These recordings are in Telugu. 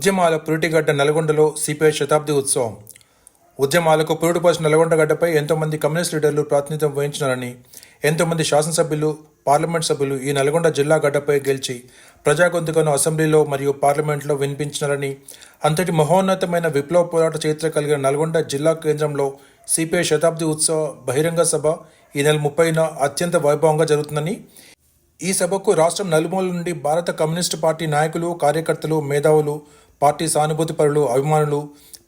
ఉద్యమాల పురిటిగడ్డ నల్గొండలో సిపిఐ శతాబ్ది ఉత్సవం. ఉద్యమాలకు పురుడుపోసిన నల్గొండ గడ్డపై ఎంతోమంది కమ్యూనిస్ట్ లీడర్లు ప్రాతినిధ్యం వహించినారని ఎంతోమంది శాసనసభ్యులు పార్లమెంట్ సభ్యులు ఈ నల్గొండ జిల్లా గడ్డపై గెలిచి ప్రజా గొంతుకను అసెంబ్లీలో మరియు పార్లమెంట్లో వినిపించినారని అంతటి మహోన్నతమైన విప్లవ పోరాట చరిత్ర కలిగిన నల్గొండ జిల్లా కేంద్రంలో సిపిఐ శతాబ్ది ఉత్సవ బహిరంగ సభ ఈ నెల ముప్పైన అత్యంత వైభవంగా జరుగుతుందని ఈ సభకు రాష్ట్రం నలుమూల నుండి భారత కమ్యూనిస్టు పార్టీ నాయకులు కార్యకర్తలు మేధావులు పార్టీ సానుభూతి పరులు అభిమానులు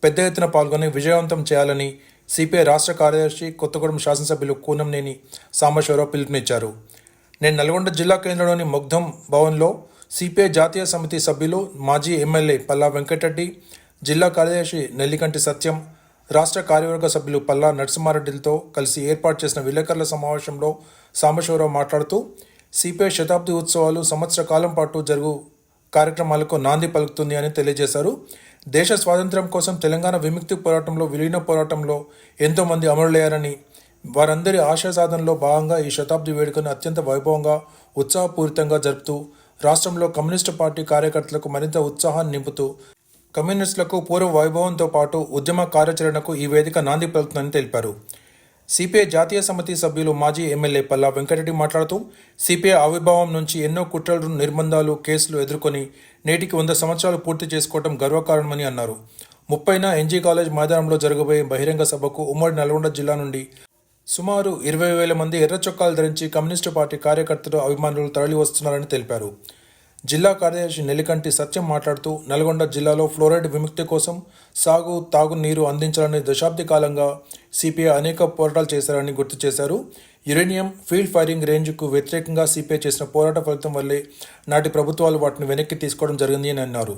పెద్ద ఎత్తున పాల్గొని విజయవంతం చేయాలని సిపిఐ రాష్ట్ర కార్యదర్శి కొత్తగూడెం శాసనసభ్యులు కూనంనేని సాంబశివరావు పిలుపునిచ్చారు. నేను నల్గొండ జిల్లా కేంద్రంలోని ముగ్ధం భవన్లో సిపిఐ జాతీయ సమితి సభ్యులు మాజీ ఎమ్మెల్యే పల్లా వెంకటరెడ్డి జిల్లా కార్యదర్శి నెల్లికంటి సత్యం రాష్ట్ర కార్యవర్గ సభ్యులు పల్లా నరసింహారెడ్డితో కలిసి ఏర్పాటు చేసిన విలేకరుల సమావేశంలో సాంబశివరావు మాట్లాడుతూ సిపిఐ శతాబ్ది ఉత్సవాలు సంవత్సర కాలం పాటు జరుగు కార్యక్రమాలకు నాంది పలుకుతుంది అని తెలియజేశారు. దేశ స్వాతంత్ర్యం కోసం తెలంగాణ విముక్తి పోరాటంలో విలీన పోరాటంలో ఎంతోమంది అమరులయ్యారని వారందరి ఆశయ సాధనలో భాగంగా ఈ శతాబ్ది వేడుకను అత్యంత వైభవంగా ఉత్సాహపూరితంగా జరుపుతూ రాష్ట్రంలో కమ్యూనిస్టు పార్టీ కార్యకర్తలకు మరింత ఉత్సాహాన్ని నింపుతూ కమ్యూనిస్టులకు పూర్వ వైభవంతో పాటు ఉద్యమ కార్యాచరణకు ఈ వేదిక నాంది పలుకుతుందని తెలిపారు. సిపిఐ జాతీయ సమితి సభ్యులు మాజీ ఎమ్మెల్యే పల్లా వెంకటరెడ్డి మాట్లాడుతూ సిపిఐ ఆవిర్భావం నుంచి ఎన్నో కుట్రలు నిర్బంధాలు కేసులు ఎదుర్కొని నేటికి వంద సంవత్సరాలు పూర్తి చేసుకోవడం గర్వకారణమని అన్నారు. ముప్పైన ఎన్జీ కాలేజ్ మైదానంలో జరగబోయే బహిరంగ సభకు ఉమ్మడి నల్గొండ జిల్లా నుండి సుమారు ఇరవై వేల మంది ఎర్ర చొక్కాలు ధరించి కమ్యూనిస్టు పార్టీ కార్యకర్తలు అభిమానులు తరలి వస్తున్నారని తెలిపారు. జిల్లా కార్యదర్శి నెలికంటి సత్యం మాట్లాడుతూ నల్గొండ జిల్లాలో ఫ్లోరైడ్ విముక్తి కోసం సాగు తాగునీరు అందించాలని దశాబ్ది కాలంగా సిపిఐ అనేక పోరాటాలు చేశారని గుర్తు చేశారు. యురేనియం ఫీల్డ్ ఫైరింగ్ రేంజ్కు వ్యతిరేకంగా సిపిఐ చేసిన పోరాట ఫలితం వల్లే నాటి ప్రభుత్వాలు వాటిని వెనక్కి తీసుకోవడం జరిగింది అని అన్నారు.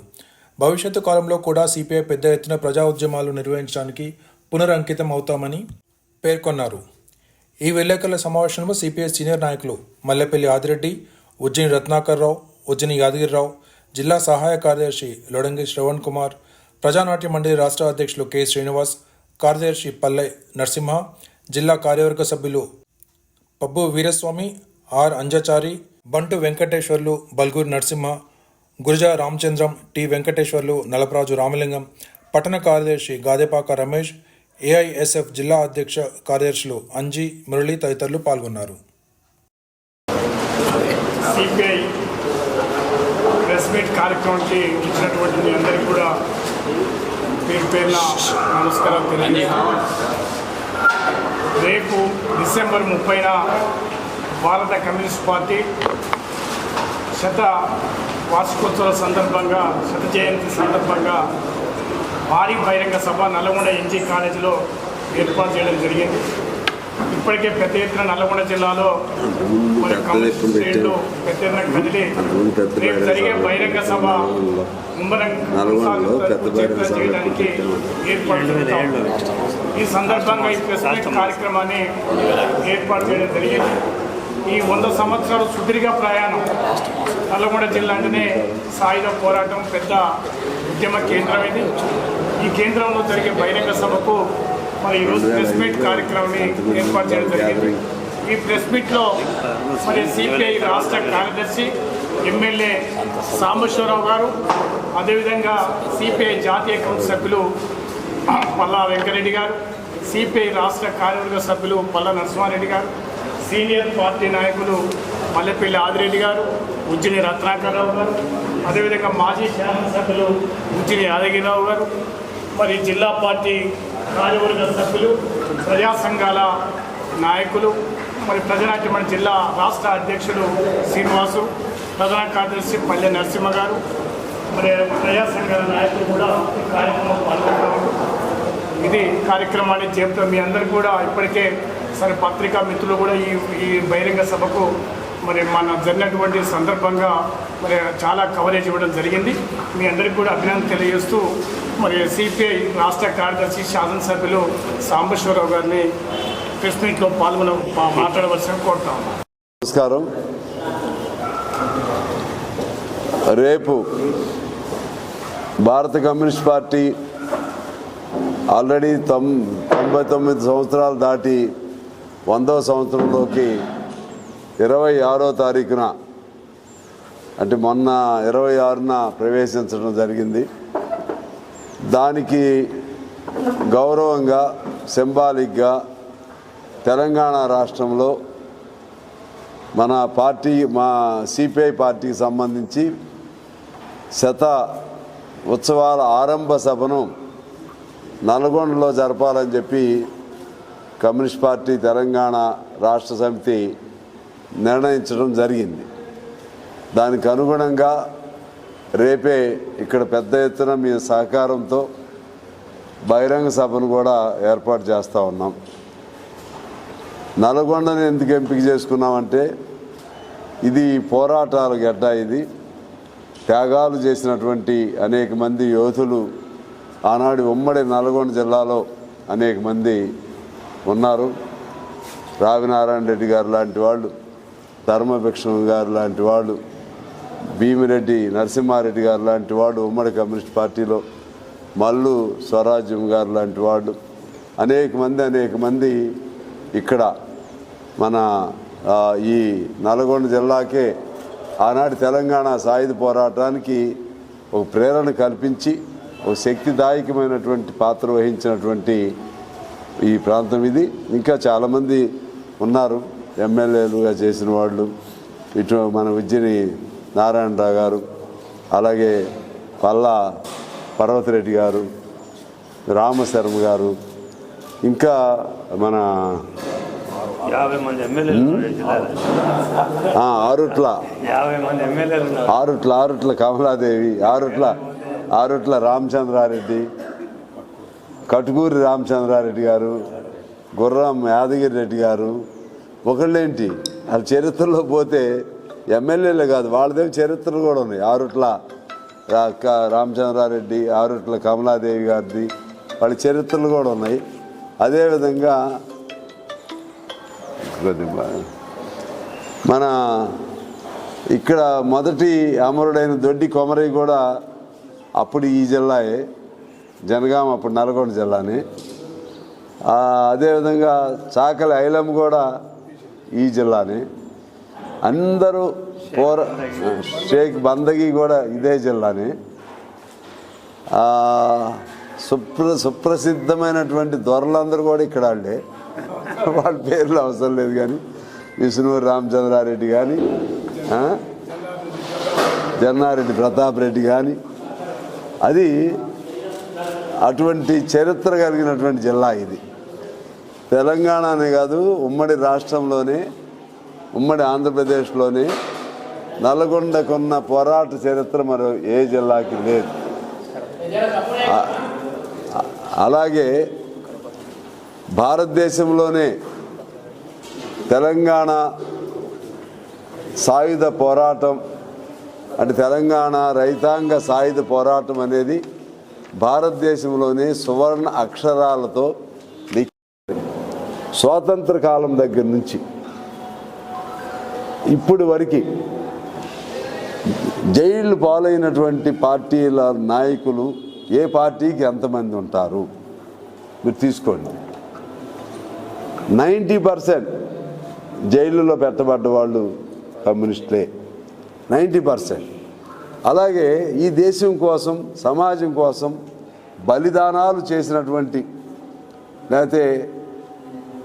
భవిష్యత్తు కాలంలో కూడా సిపిఐ పెద్ద ఎత్తున ప్రజా ఉద్యమాలు నిర్వహించడానికి పునరంకితం అవుతామని పేర్కొన్నారు. ఈ విలేకరుల సమావేశంలో సిపిఐ సీనియర్ నాయకులు మల్లెపల్లి ఆదిరెడ్డి ఉజ్జయిని రత్నాకర్ ఉజ్జని యాదగిరిరావు జిల్లా సహాయ కార్యదర్శి లొడంగి శ్రవణ్ కుమార్ ప్రజానాట్య మండలి రాష్ట్ర అధ్యక్షులు కె. శ్రీనివాస్ కార్యదర్శి పల్లె నరసింహ జిల్లా కార్యవర్గ సభ్యులు pub Veeraswamy R. Anjachari Bantu Venkateshwarlu Balguri Narasimha Guruja Ramachandram T. Venkateswarlu Nalaparaju Ramalingam పట్టణ కార్యదర్శి గాదెపాక రమేష్ ఏఐఎస్ఎఫ్ జిల్లా అధ్యక్ష కార్యదర్శులు అంజీ మురళి తదితరులు పాల్గొన్నారు. సిపిఐ ప్రెస్ కార్యక్రమానికి ఇచ్చినటువంటి మీ అందరికీ కూడా పేరు పేరున నమస్కారం తెలియజేస్తున్నాను రేపు డిసెంబర్ ముప్పైన భారత కమ్యూనిస్ట్ పార్టీ శత వార్షికోత్సవ సందర్భంగా శత జయంతి సందర్భంగా భారీ బహిరంగ సభ నల్గొండ ఎన్జీ కాలేజీలో ఏర్పాటు చేయడం జరిగింది. ఇప్పటికే పెద్ద ఎత్తున నల్గొండ జిల్లాలో పెద్ద ఎత్తున కదిలి జరిగే బహిరంగ సభ చేయడానికి ఏర్పాటు. ఈ సందర్భంగా ఈ ప్రెస్ కార్యక్రమాన్ని ఏర్పాటు చేయడం జరిగింది. ఈ వంద సంవత్సరాలు సుదీర్ఘ ప్రయాణం నల్గొండ జిల్లా అంటేనే సాయుధ పోరాటం పెద్ద ఉద్యమ కేంద్రం ఇది. ఈ కేంద్రంలో జరిగే బహిరంగ సభకు మరి ఈరోజు ప్రెస్ మీట్ కార్యక్రమాన్ని ఏర్పాటు చేయడం జరిగింది. ఈ ప్రెస్ మీట్లో మరి సిపిఐ రాష్ట్ర కార్యదర్శి ఎమ్మెల్యే సాంబశివరావు గారు అదేవిధంగా సిపిఐ జాతీయ కౌన్సిల్ సభ్యులు పల్లా వెంకరెడ్డి గారు సిపిఐ రాష్ట్ర కార్యవర్గ సభ్యులు పల్లా నరసింహారెడ్డి గారు సీనియర్ పార్టీ నాయకులు మల్లెపల్లి ఆదిరెడ్డి గారు ఉజ్జిని రత్నాకర్రావు గారు అదేవిధంగా మాజీ శాసనసభ్యులు ఉజ్జిని యాదగిరిరావు గారు మరి జిల్లా పార్టీ కార్యవర్గ సభ్యులు ప్రజా సంఘాల నాయకులు మరి ప్రజానాట్యమ జిల్లా రాష్ట్ర అధ్యక్షులు శ్రీనివాసు ప్రధాన కార్యదర్శి పల్లె నరసింహ గారు మరి ప్రజా సంఘాల నాయకులు కూడా కార్యక్రమం పాల్గొంటారు ఇది కార్యక్రమాన్ని చెప్తాం మీ అందరు కూడా ఇప్పటికే సరే పత్రికా మిత్రులు కూడా ఈ ఈ బహిరంగ సభకు మరి మన జరిగినటువంటి సందర్భంగా మరి చాలా కవరేజ్ ఇవ్వడం జరిగింది. మీ అందరికీ కూడా అభినందన తెలియజేస్తూ మరి సిపిఐ రాష్ట్ర కార్యదర్శి శాసనసభ్యులు సాంబశ్వరరావు గారిని ప్రెస్ మీట్లో పాల్గొన మాట్లాడవలసిన కోరుతాం నమస్కారం. రేపు భారత కమ్యూనిస్ట్ పార్టీ ఆల్రెడీ తొం తొంభై తొమ్మిది సంవత్సరాలు దాటి వందవ సంవత్సరంలోకి ఇరవై ఆరో తారీఖున అంటే మొన్న ఇరవై ఆరున ప్రవేశించడం జరిగింది. దానికి గౌరవంగా సింబాలిక్గా తెలంగాణ రాష్ట్రంలో మన పార్టీ మా సిపిఐ పార్టీకి సంబంధించి శత ఉత్సవాల ఆరంభ సభను నల్గొండలో జరపాలని చెప్పి కమ్యూనిస్ట్ పార్టీ తెలంగాణ రాష్ట్ర సమితి నిర్ణయించడం జరిగింది. దానికి అనుగుణంగా రేపే ఇక్కడ పెద్ద ఎత్తున మీ సహకారంతో బహిరంగ సభను కూడా ఏర్పాటు చేస్తూ ఉన్నాం. నల్గొండని ఎందుకు ఎంపిక చేసుకున్నామంటే ఇది పోరాటాల గడ్డ ఇది. త్యాగాలు చేసినటువంటి అనేక మంది యోధులు ఆనాడు ఉమ్మడి నల్గొండ జిల్లాలో అనేక మంది ఉన్నారు. రావినారాయణ రెడ్డి గారు లాంటి వాళ్ళు ధర్మభిక్షం గారు లాంటి వాళ్ళు భీమిరెడ్డి నరసింహారెడ్డి గారు లాంటి వాడు ఉమ్మడి కమ్యూనిస్ట్ పార్టీలో మల్లు స్వరాజ్యం గారు లాంటి వాళ్ళు అనేక మంది అనేక మంది ఇక్కడ మన ఈ నల్గొండ జిల్లాకే ఆనాటి తెలంగాణ సాయుధ పోరాటానికి ఒక ప్రేరణ కల్పించి ఒక శక్తిదాయకమైనటువంటి పాత్ర వహించినటువంటి ఈ ప్రాంతం ఇది. ఇంకా చాలామంది ఉన్నారు. ఎమ్మెల్యేలుగా చేసిన వాళ్ళు ఇటు మన విద్యని నారాయణరావు గారు అలాగే పల్లా పర్వతిరెడ్డి గారు రామశర్మ గారు ఇంకా మన ఆరుట్ల. ఆరుట్ల ఆరుట్ల కమలాదేవి ఆరుట్ల ఆరుట్ల రామచంద్రారెడ్డి కటుకూరి రామచంద్రారెడ్డి గారు గుర్రం యాదగిరి రెడ్డి గారు ఒకళ్ళేంటి? వాళ్ళ చరిత్రలో పోతే ఎమ్మెల్యేలే కాదు వాళ్ళదేం చరిత్రలు కూడా ఉన్నాయి. ఆరుట్ల రామచంద్రారెడ్డి ఆరుట్ల కమలాదేవి గారిది వాళ్ళ చరిత్రలు కూడా ఉన్నాయి. అదేవిధంగా మన ఇక్కడ మొదటి అమరుడైన దొడ్డి కొమరయ్య కూడా అప్పుడు ఈ జిల్లాయే జనగాం అప్పుడు నల్గొండ జిల్లానే. అదేవిధంగా చాకలి ఐలం కూడా ఈ జిల్లాని. అందరూ పోర షేక్ బందగి కూడా ఇదే జిల్లాని. సుప్ర సుప్రసిద్ధమైనటువంటి దొరలందరూ కూడా ఇక్కడ వాళ్ళే. వాళ్ళ పేర్లు అవసరం లేదు కానీ విష్ణువు రామచంద్రారెడ్డి కానీ జన్నారెడ్డి ప్రతాప్ రెడ్డి కానీ అది అటువంటి చరిత్ర కలిగినటువంటి జిల్లా ఇది. తెలంగాణ అనే కాదు ఉమ్మడి రాష్ట్రంలోనే ఉమ్మడి ఆంధ్రప్రదేశ్లోనే నల్గొండకున్న పోరాట చరిత్ర మరో ఏ జిల్లాకి లేదు. అలాగే భారతదేశంలోనే తెలంగాణ సాయుధ పోరాటం అంటే తెలంగాణ రైతాంగ సాయుధ పోరాటం అనేది భారతదేశంలోనే సువర్ణ అక్షరాలతో స్వాతంత్ర కాలం దగ్గర నుంచి ఇప్పుడు వరకు జైళ్ళు పాలైనటువంటి పార్టీల నాయకులు ఏ పార్టీకి ఎంతమంది ఉంటారు? మీరు తీసుకోండి. నైంటీ పర్సెంట్ జైళ్ళలో పెట్టబడ్డ వాళ్ళు కమ్యూనిస్టులే. Ninety percent. అలాగే ఈ దేశం కోసం సమాజం కోసం బలిదానాలు చేసినటువంటి లేకపోతే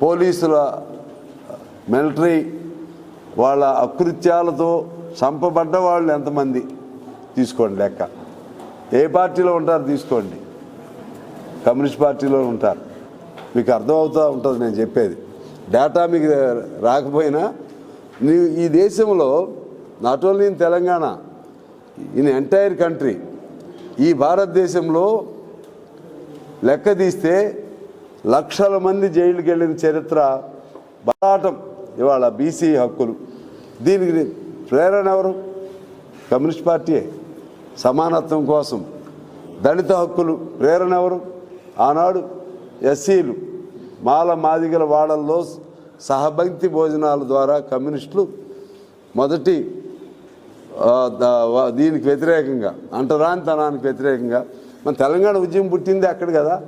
పోలీసుల మిలిటరీ వాళ్ళ అకృత్యాలతో చంపబడ్డ వాళ్ళు ఎంతమంది? తీసుకోండి లెక్క. ఏ పార్టీలో ఉంటారు? తీసుకోండి. కమ్యూనిస్ట్ పార్టీలో ఉంటారు. మీకు అర్థమవుతూ ఉంటుంది నేను చెప్పేది. డేటా మీకు రాకపోయినా నీ ఈ దేశంలో not only in Telangana in entire country ఈ భారతదేశంలో లెక్క తీస్తే లక్షల మంది జైలుకి వెళ్ళిన చరిత్ర బలాటం ఇవాళ బీసీ హక్కులు. దీనికి ప్రేరణ ఎవరు? కమ్యూనిస్ట్ పార్టీయే. సమానత్వం కోసం. దళిత హక్కులు ప్రేరణ ఎవరు? ఆనాడు ఎస్సీలు. మాల మాదిగల వాడల్లో సహభక్తి భోజనాల ద్వారా కమ్యూనిస్టులు మొదటి దీనికి వ్యతిరేకంగా అంటరానితనానికి వ్యతిరేకంగా. మన తెలంగాణ ఉద్యమం పుట్టింది అక్కడ కదా.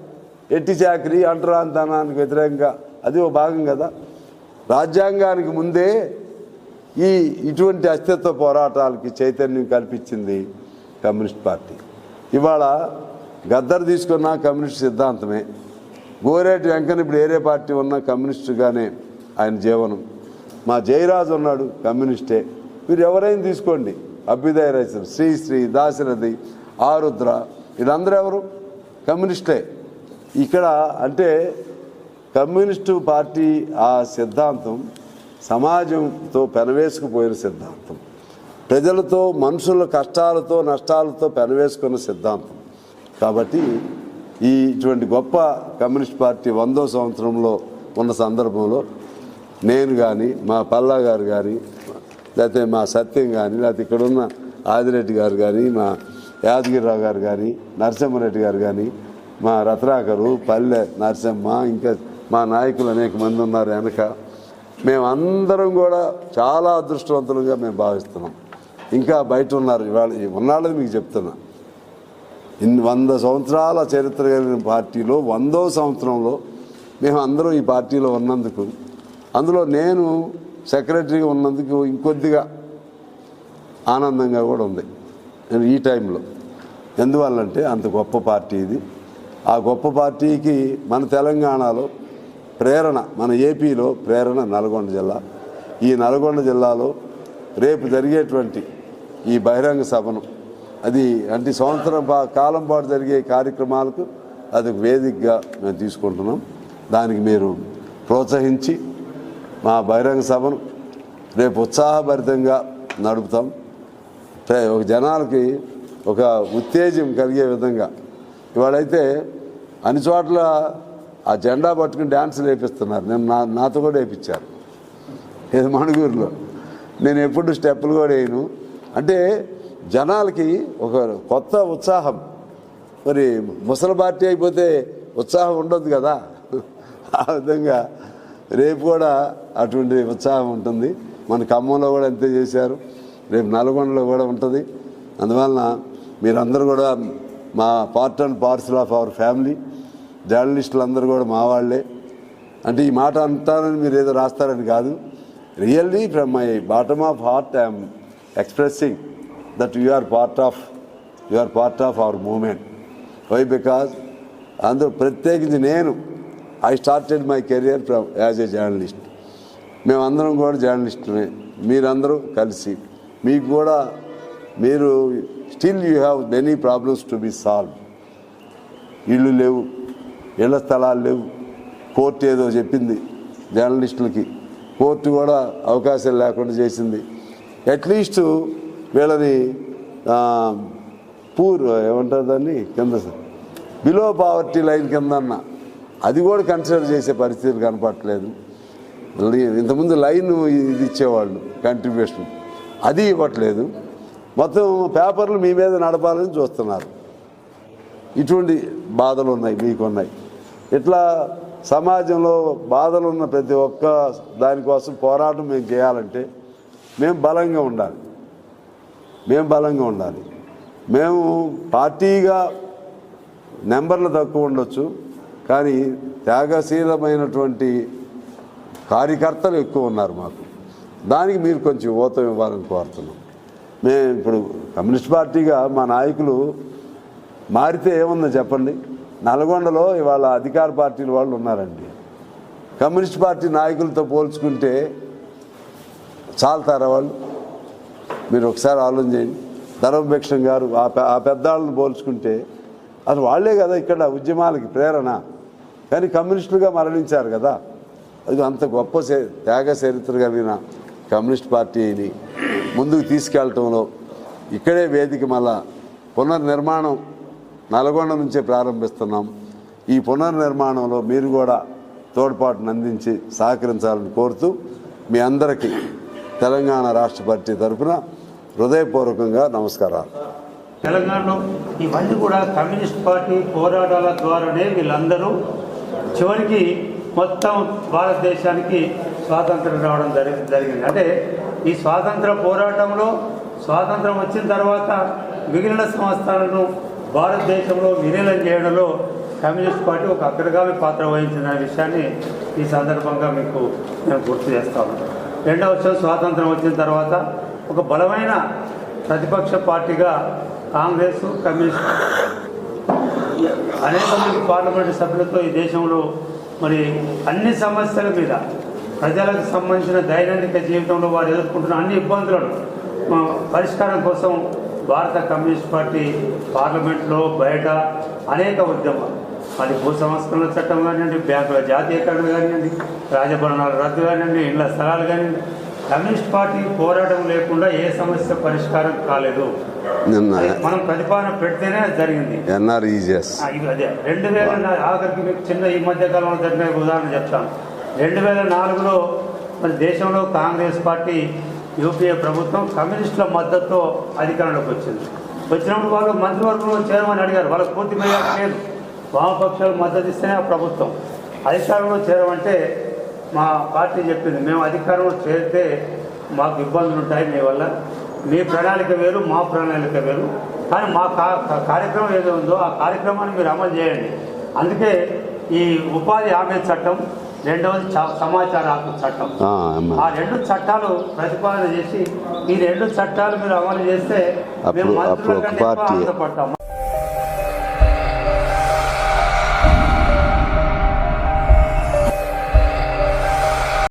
ఎట్టి చాకరి అంటరాంతనానికి వ్యతిరేకంగా. అది ఓ భాగం కదా. రాజ్యాంగానికి ముందే ఈ ఇటువంటి అస్తిత్వ పోరాటాలకి చైతన్యం కల్పించింది కమ్యూనిస్ట్ పార్టీ. ఇవాళ గద్దర్ తీసుకున్న కమ్యూనిస్ట్ సిద్ధాంతమే. గోరేటి వెంకన్న ఇప్పుడు ఏరే పార్టీ ఉన్న కమ్యూనిస్టుగానే ఆయన జీవనం. మా జయరాజు ఉన్నాడు కమ్యూనిస్టే. మీరు ఎవరైనా తీసుకోండి. అభ్యుదయ రైతులు శ్రీశ్రీ దాశరథి ఆరుద్ర వీళ్ళందరూ ఎవరు? కమ్యూనిస్టే. ఇక్కడ అంటే కమ్యూనిస్టు పార్టీ ఆ సిద్ధాంతం సమాజంతో పెనవేసుకుపోయిన సిద్ధాంతం. ప్రజలతో మనుషుల కష్టాలతో నష్టాలతో పెనవేసుకున్న సిద్ధాంతం. కాబట్టి ఈ ఇటువంటి గొప్ప కమ్యూనిస్ట్ పార్టీ వందో సంవత్సరంలో ఉన్న సందర్భంలో నేను కానీ మా పల్లా గారు కానీ లేకపోతే మా సత్యం కానీ లేకపోతే ఇక్కడున్న ఆదిరెడ్డి గారు కానీ మా యాదగిరిరావు గారు కానీ నరసింహారెడ్డి గారు కానీ మా రత్నాకరు పల్లె నరసింహ ఇంకా మా నాయకులు అనేక మంది ఉన్నారు వెనక. మేమందరం కూడా చాలా అదృష్టవంతులుగా మేము భావిస్తున్నాం. ఇంకా బయట ఉన్నారు. ఇవాళ ఉన్నాళ్ళని మీకు చెప్తున్నా. ఇన్ని వంద సంవత్సరాల చరిత్ర కలిగిన పార్టీలో వందో సంవత్సరంలో మేము అందరం ఈ పార్టీలో ఉన్నందుకు అందులో నేను సెక్రటరీగా ఉన్నందుకు ఇంకొద్దిగా ఆనందంగా కూడా ఉంది. నేను ఈ టైంలో. ఎందువల్లంటే అంత గొప్ప పార్టీ ఇది. ఆ గొప్ప పార్టీకి మన తెలంగాణలో ప్రేరణ మన ఏపీలో ప్రేరణ నల్గొండ జిల్లా. ఈ నల్గొండ జిల్లాలో రేపు జరిగేటువంటి ఈ బహిరంగ సభను అది అంటే సంవత్సరం కాలం పాటు జరిగే కార్యక్రమాలకు అది వేదికగా మేము తీసుకుంటున్నాం. దానికి మీరు ప్రోత్సహించి మా బహిరంగ సభను రేపు ఉత్సాహభరితంగా నడుపుతాం. ఒక జనాలకి ఒక ఉత్తేజం కలిగే విధంగా ఇవాళైతే అన్ని చోట్ల ఆ జెండా పట్టుకుని డ్యాన్సులు వేపిస్తున్నారు. నేను నా నాతో కూడా వేయించారు ఇది మణుగూరులో. నేను ఎప్పుడు స్టెప్పులు కూడా వేయను. అంటే జనాలకి ఒక కొత్త ఉత్సాహం. మరి ముసలి పార్టీ అయిపోతే ఉత్సాహం ఉండదు కదా. ఆ విధంగా రేపు కూడా అటువంటి ఉత్సాహం ఉంటుంది. మన ఖమ్మంలో కూడా అంతే చేశారు. రేపు నల్గొండలో కూడా ఉంటుంది. అందువలన మీరందరూ కూడా మా part and parcel of our family జర్నలిస్టులు అందరూ కూడా మా వాళ్ళే. అంటే ఈ మాట అంటారని మీరు ఏదో రాస్తారని కాదు. Really from my bottom of heart I'm expressing that you are part of you are part of our moment why because అందరూ ప్రత్యేకించి నేను I started my career from as a journalist మేమందరం కూడా జర్నలిస్టులే మీరందరూ కలిసి. మీకు కూడా మీరు still you have many problems to be solved ఇళ్ళు లేవు ఇళ్ళ స్థలాలు లేవు. కోర్టు ఏదో చెప్పింది జర్నలిస్టులకి. కోర్టు కూడా అవకాశం లేకుండా చేసింది. అట్లీస్ట్ వీళ్ళని పూర్ ఏమంటారు దాన్ని? కింద బిలో పావర్టీ లైన్ కింద అన్న అది కూడా కన్సిడర్ చేసే పరిస్థితులు కనపడట్లేదు. ఇంతకుముందు లైన్ ఇది ఇచ్చేవాళ్ళు కంట్రిబ్యూషన్ అది ఇవ్వట్లేదు. మొత్తం పేపర్లు మీ మీద నడపాలని చూస్తున్నారు. ఇటువంటి బాధలు ఉన్నాయి మీకు ఉన్నాయి ఇట్లా సమాజంలో బాధలు ఉన్న ప్రతి ఒక్క దానికోసం పోరాటం మేము చేయాలంటే మేము బలంగా ఉండాలి. మేము బలంగా ఉండాలి. మేము పార్టీగా నెంబర్లు తక్కువ ఉండొచ్చు కానీ త్యాగశీలమైనటువంటి కార్యకర్తలు ఎక్కువ ఉన్నారు మాకు. దానికి మీరు కొంచెం ఊతం ఇవ్వాలని కోరుతున్నాం. మేము ఇప్పుడు కమ్యూనిస్ట్ పార్టీగా మా నాయకులు మారితే ఏముందో చెప్పండి? నల్గొండలో ఇవాళ అధికార పార్టీల వాళ్ళు ఉన్నారండి. కమ్యూనిస్ట్ పార్టీ నాయకులతో పోల్చుకుంటే చాలుతారా వాళ్ళు? మీరు ఒకసారి ఆలోచన చేయండి. ధర్మభిక్షం గారు ఆ పె- ఆ పెద్దాళ్ళని పోల్చుకుంటే అసలు వాళ్ళే కదా ఇక్కడ ఉద్యమాలకి ప్రేరణ. కానీ కమ్యూనిస్టులుగా మరణించారు కదా. అది అంత గొప్ప త్యాగ చరిత్ర కలిగిన కమ్యూనిస్ట్ పార్టీని ముందుకు తీసుకెళ్ళటంలో ఇక్కడే వేదిక మళ్ళా పునర్నిర్మాణం నల్గొండ నుంచే ప్రారంభిస్తున్నాం. ఈ పునర్నిర్మాణంలో మీరు కూడా తోడ్పాటును అందించి సహకరించాలని కోరుతూ మీ అందరికీ తెలంగాణ రాష్ట్ర పార్టీ తరఫున హృదయపూర్వకంగా నమస్కారాలు. తెలంగాణలో ఇవన్నీ కూడా కమ్యూనిస్ట్ పార్టీ పోరాటాల ద్వారానే వీళ్ళందరూ చివరికి మొత్తం భారతదేశానికి స్వాతంత్రం రావడం జరిగింది. అంటే ఈ స్వాతంత్ర పోరాటంలో స్వాతంత్రం వచ్చిన తర్వాత మిగిలిన సంస్థలను భారతదేశంలో విలీనం చేయడంలో కమ్యూనిస్ట్ పార్టీ ఒక అగ్రగామి పాత్ర వహించిన విషయాన్ని ఈ సందర్భంగా మీకు నేను గుర్తు చేస్తాను రెండవ విషయం స్వాతంత్రం వచ్చిన తర్వాత ఒక బలమైన ప్రతిపక్ష పార్టీగా కాంగ్రెస్ కమ్యూనిస్ట్ అనేక మంది పార్లమెంటు సభ్యులతో ఈ దేశంలో మరి అన్ని సమస్యల మీద ప్రజలకు సంబంధించిన దైనందిక జీవితంలో వారు ఎదుర్కొంటున్న అన్ని ఇబ్బందులను పరిష్కారం కోసం భారత కమ్యూనిస్ట్ పార్టీ పార్లమెంట్లో బయట అనేక ఉద్యమాలు. మరి భూ సంస్కరణల చట్టం కానివ్వండి బ్యాంకుల జాతీయకరణ కానివ్వండి రాజభవనాల రద్దు కానివ్వండి ఇళ్ళ స్థలాలు కానివ్వండి. కమ్యూనిస్ట్ పార్టీ పోరాటం లేకుండా ఏ సమస్య పరిష్కారం కాలేదు. అది మనం ప్రతిపాదన పెడితేనే అది జరిగింది. అదే. రెండు వేల ఆఖరికి మీకు చిన్న ఈ మధ్య కాలంలో జరిగిన ఉదాహరణ చెప్తాను. రెండు వేల నాలుగులో మరి దేశంలో కాంగ్రెస్ పార్టీ యూపీఏ ప్రభుత్వం కమ్యూనిస్టుల మద్దతుతో అధికారంలోకి వచ్చింది. వచ్చినప్పుడు వాళ్ళు మంత్రివర్గంలో చేరమని అడిగారు. వాళ్ళకు పూర్తి మెజార్టీ లేదు. వామపక్షాలు మద్దతు ఇస్తేనే ఆ ప్రభుత్వం. అధికారంలో చేరమంటే మా పార్టీ చెప్పింది మేము అధికారంలో చేరితే మాకు ఇబ్బందులు ఉంటాయి మీ వల్ల. మీ ప్రణాళిక వేరు మా ప్రణాళిక వేరు. కానీ మా కా- కార్యక్రమం ఏదో ఉందో ఆ కార్యక్రమాన్ని మీరు అమలు చేయండి. అందుకే ఈ ఉపాధి హామీ చట్టం రెండవది సమాచార హక్కు చట్టం. ఆ రెండు చట్టాలు ప్రతిపాదన చేసి ఈ రెండు చట్టాలు మీరు అమలు చేస్తే మేము మంత్రుల కంటే